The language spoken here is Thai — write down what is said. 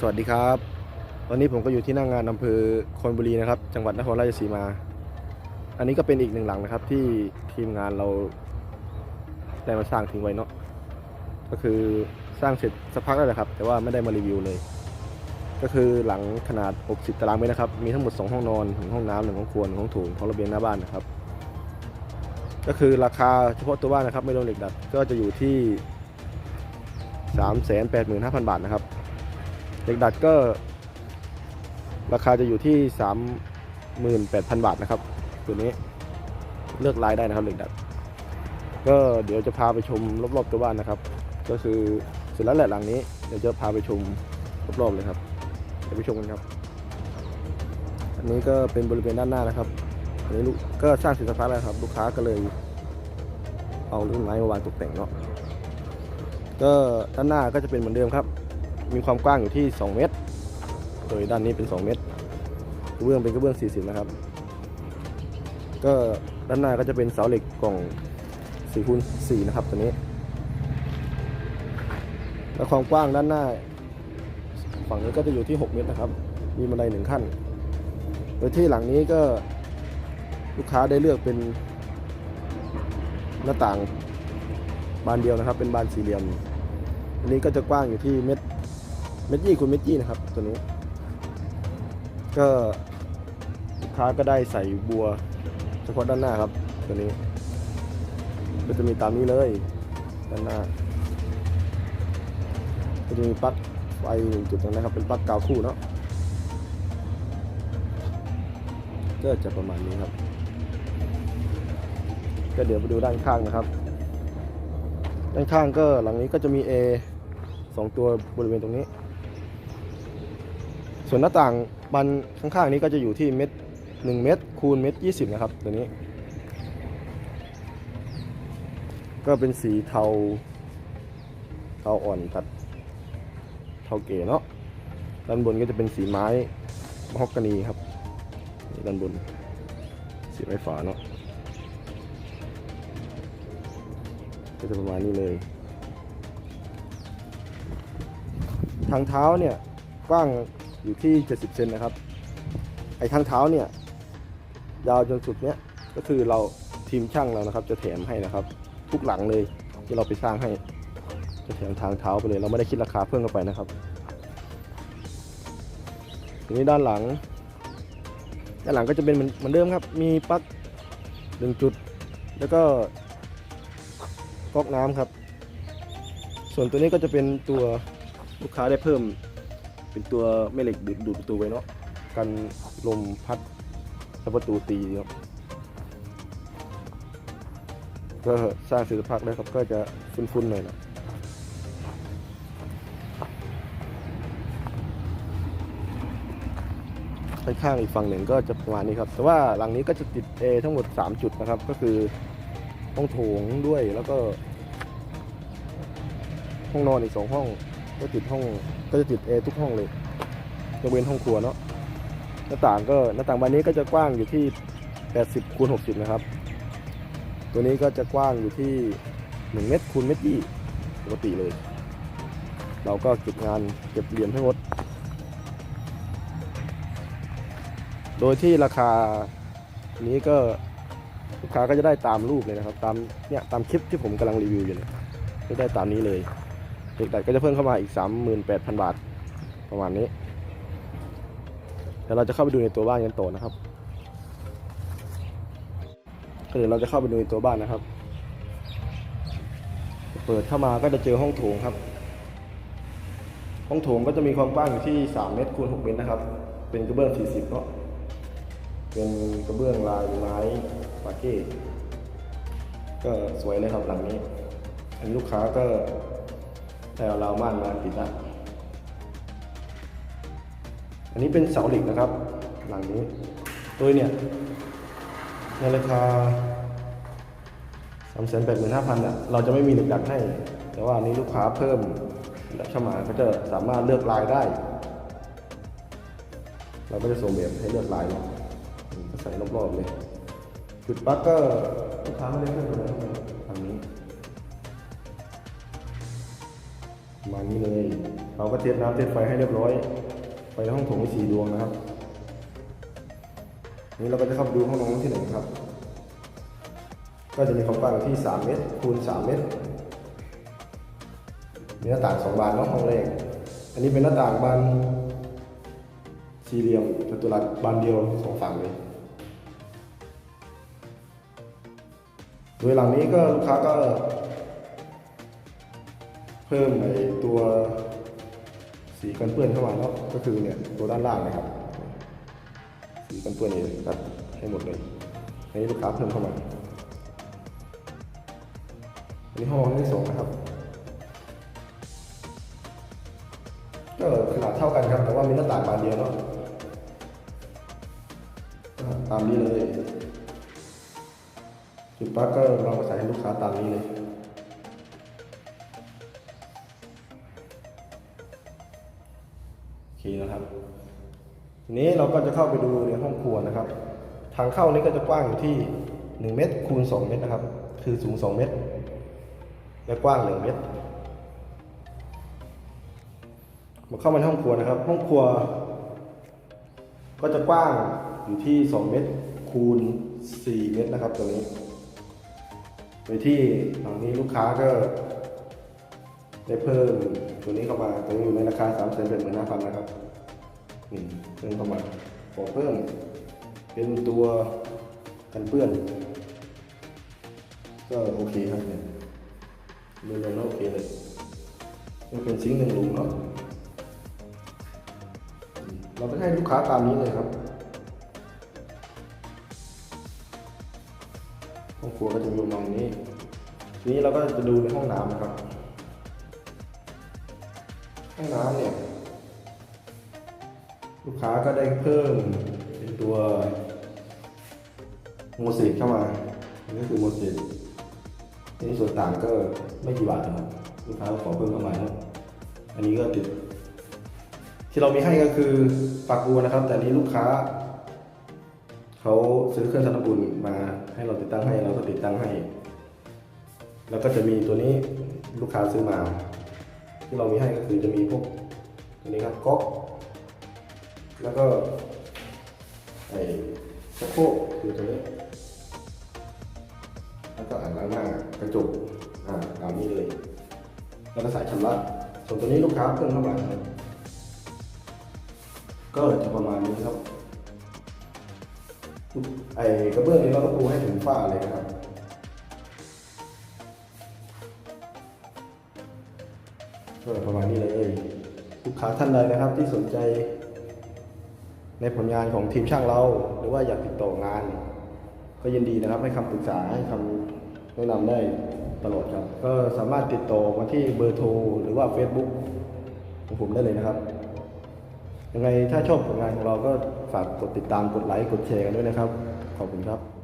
สวัสดีครับ วันนี้ผมก็อยู่ที่หน้างงานอำเภอคอนบุรีนะครับ จังหวัดนครราชสีมา อันนี้ก็เป็นอีกหนึ่งหลังนะครับ ที่ทีมงานเราได้มาสร้างทิ้งไว้เนาะก็คือสร้างเสร็จสักพักแล้วแหละครับ แต่ว่าไม่ได้มารีวิวเลย ก็คือหลังขนาด 60 ตารางเมตรนะครับ มีทั้งหมด 2 ห้องนอนหนึ่งห้องน้ำหนึ่งห้องครัวหนึ่งห้องโถงพร้อมระเบียงหน้าบ้านนะครับ ก็คือราคาเฉพาะตัวบ้านนะครับ ไม่รวมเหล็กดัดก็จะอยู่ที่ 385,000 บาทนะครับ เหล็กดัดก็ ราคาจะอยู่ที่ 38,000 บาทนะครับตัวนี้เลือกลายได้นะครับเหล็กดัด ก็เดี๋ยวจะพาไปชมรอบๆตัวบ้านนะครับ ก็คือเสร็จแล้วแหละหลังนี้เดี๋ยวจะพาไปชมรอบๆเลยครับเดี๋ยวไปชมกันครับ อันนี้ก็เป็นบริเวณด้านหน้านะครับอันนี้ลูกก็สร้างสร็จสักพักแล้วครับ ลูกค้าก็เลยเอาต้นไม้มาวางตกแต่งเนาะก็ด้านหน้าก็จะเป็นเหมือนเดิมครับ มีความกว้างอยู่ที่ 2 เมตร โดยด้านนี้เป็น 2 เมตรกระเบื้องเป็นกระเบื้อง 40 นะครับ ก็ด้านหน้าก็จะเป็นเสาเหล็กกล่อง4คูณ4นะครับตัวนี้ แล้วความกว้างด้านหน้า ฝั่งนี้ก็จะอยู่ที่ 6 เมตรนะครับ มีบันไดหนึ่งขั้น โดยที่หลังนี้ก็ลูกค้าได้เลือกเป็นหน้าต่างบานเดียวนะครับ เป็นบานสี่เหลี่ยมอันนี้ก็จะกว้างอยู่ที่เม็ด เม็ดยี่คูณเม็ดยี่นะครับตัวนี้ ก็ลูกค้าก็ได้ใส่บัว เฉพาะด้านหน้าครับ ตัวนี้ ก็จะมีตามนี้เลยด้านหน้าก็จะมีปลั๊กไฟหนึ่งจุดตรงนะครับ เป็นปลั๊กกาวคู่เนาะก็จะประมาณนี้ครับ ก็เดี๋ยวไปดูด้านข้างนะครับ ด้านข้างก็หลังนี้ก็จะมี A สองตัวบริเวณตรงนี้ ส่วนหน้าต่างบานข้างๆนี้ก็จะอยู่ที่เม็ดหนึ่งเม็ดคูณเม็ดยี่สิบนะครับตัวนี้ ก็เป็นสีเทา เทาอ่อนตัด เทาเก๋เนาะด้านบนก็จะเป็นสีไม้มะฮอกกานีครับนี่ด้านบน สีไม้ฝาเนาะก็จะประมาณนี้เลย ทางเท้าเนี่ยกว้าง อยู่ที่ 70 เซนนะครับ ไอ้ทางเท้าเนี่ย ยาวจนสุดเนี้ยก็คือเราทีมช่างเรานะครับ จะแถมให้นะครับ ทุกหลังเลยที่เราไปสร้างให้ จะแถมทางเท้าไปเลย เราไม่ได้คิดราคาเพิ่มเข้าไปนะครับทีนี้ด้านหลัง ด้านหลังก็จะเป็นเหมือนเดิมครับ มีปลั๊กหนึ่งจุด แล้วก็ก๊อกน้ำครับ ส่วนตัวนี้ก็จะเป็นตัวลูกค้าได้เพิ่ม เป็นตัวแม่เหล็กดูดดูดประตูไว้เนาะกันลมพัดแล้วประตูตีเนาะก็สร้างเสร็จสักพักแล้ครับก็จะฟุ้นๆหน่อยนะไปข้างอีกฝั่งหนึ่งก็จะประมาณนี้ครับ แต่ว่าหลังนี้ก็จะติด A ทั้งหมด 3 จุดนะครับ ก็คือห้องโถงด้วยแล้วก็ ห้องนอนอีกสองห้อง ก็ติดห้องก็จะติดเอทุกห้องเลยยกเว้นห้องครัวเนาะหน้าต่างก็หน้าต่างบานนี้ก็จะกว้างอยู่ที่ 80คูณ60 นะครับ ตัวนี้ก็จะกว้างอยู่ที่ 1 เมตรคูณเมตรยี่ปกติเลย เราก็เก็บงานเก็บเหรียญให้หมด โดยที่ราคานี้ก็ลูกค้าก็จะได้ตามรูปเลยนะครับ ตามเนี่ยตามคลิปที่ผมกำลังรีวิวอยู่เนี่ยก็ได้ตามนี้เลย เด็กดัดก็จะเพิ่มเข้ามาอีก 38,000 บาทประมาณนี้เดี๋ยวเราจะเข้าไปดูในตัวบ้านกันต่อนะครับเดี๋ยวเราจะเข้าไปดูในตัวบ้านนะครับ เปิดเข้ามาก็จะเจอห้องโถงครับ ห้องโถงก็จะมีความกว้างอยู่ที่3เมตรคูณ6เมตรนะครับ เป็นกระเบื้อง 40เนาะเป็นกระเบื้องลายไม้ปาเก้ก็สวยเลยครับหลังนี้ อันนี้ลูกค้าก็ แต่เราวม่านมาติดนะอันนี้เป็นเสาเหล็กนะครับ หลังนี้โดยเนี่ยในราคา3 8 5 0 0 0อะเราจะไม่มีเหล็กดัดให้ แต่ว่าอันนี้ลูกค้าเพิ่มและเข้ามาก็จะสามารถเลือกลายได้ เราก็จะส่งแบบให้เลือกลายเนาะใส่รอบๆเลยจุดปลั๊กก็ลูกค้าไม่ได้เพิ่มเลย มาณนี้เลย เราก็เทสน้ำเทไฟให้เรียบร้อย ไปในห้องโถงสี่ดวงนะครับ นี่เราก็จะเข้าไปดูห้องนอนที่หนึ่งครับ ก็จะมีความกว้างที่ 3 เมตรคูณ 3 เมตร มีหน้าต่างสองบานเนาะห้องแรก อันนี้เป็นหน้าต่างบานสี่เหลี่ยมจัตุรัสบานเดียวสองฝั่งเลย โดยหลังนี้ก็ลูกค้าก็ เพิ่มไอตัวสีกันเปื้อนเข้ามาเนาะก็คือเนี่ยตัวด้านล่างนะครับ สีกันเปื้อนนี่ตัดให้หมดเลยอันนี้ลูกค้าเพิ่มเข้ามาอันนี้ห้องที่สองนะครับก็ขนาดเท่ากันครับ แต่ว่ามีหน้าต่างบานเดียวเนาะตามนี้เลยจุดปลั๊กก็ลองใส่ให้ลูกค้าตามนี้เลย โอเคนะครับ ทีนี้เราก็จะเข้าไปดูในห้องครัวนะครับ ทางเข้านี้ก็จะกว้างอยู่ที่ 1 เมตรคูณ 2 เมตรนะครับ คือสูง 2 เมตร และกว้าง 1 เมตร มาเข้ามาในห้องครัวนะครับ ห้องครัว ก็จะกว้างอยู่ที่ 2 เมตรคูณ 4 เมตรนะครับตัวนี้โดยที่หลังนี้ลูกค้าก็ ได้เพิ่มตัวนี้เข้ามาตัวนี้อยู่ในราคา3 8 5 0 0 0นนะครับนี่เพิ่มเข้ามาขอเพิ่มเป็นตัวกันเปื้อนก็โอเคครับเนี่ยดูแล้วโอเคเลยมันเป็นซิงหนึ่งหลุมเนาะเราก็ให้ลูกค้าตามนี้เลยครับห้องครัวก็จะมีประมาณนี้ทีนี้เราก็จะดูในห้องน้ำนะครับ ห้องน้ำเนี่ย ลูกค้าก็ได้เพิ่มเป็นตัวโมเสกเข้ามาอันนี่คือโมเสกในส่วนต่างก็ไม่กี่บาทนะครับลูกค้าขอเพิ่มเข้ามานะอันนี้ก็ติด ที่เรามีให้ก็คือปากบัวนะครับ แต่นนี้ลูกค้าเขาซื้อเครื่องธนบุญมาให้เราติดตั้งให้เราก็ติดตั้งให้ แล้วก็จะมีตัวนี้ลูกค้าซื้อมา ที่เรามีให้ก็คือจะมีพวกตัวนี้ครับก๊อกแล้วก็ไอ้ชักโครกคือตัวนี้แล้วก็อ่างล้างหน้ากระจกอ่าตามนี้เลย แล้วก็สายชำระส่วนตัวนี้ลูกค้าเพิ่มเข้ามาก็จะประมาณนี้ครับไอ้กระเบื้องนี้เราก็ปูให้ถึงฝ้าเลยนะครับ ประมาณนี้เลยลูกค้าท่านใดนะครับที่สนใจ ในผลงานของทีมช่างเรา หรือว่าอยากติดต่องาน ก็ยินดีนะครับให้คำปรึกษาให้คำแนะนำได้ตลอดครับ ก็สามารถติดต่อมาที่เบอร์โทรหรือว่า Facebook ของผมได้เลยนะครับ ยังไงถ้าชอบผลงานของเราก็ฝากกดติดตามกดไลค์กดแชร์กันด้วยนะครับ ขอบคุณครับ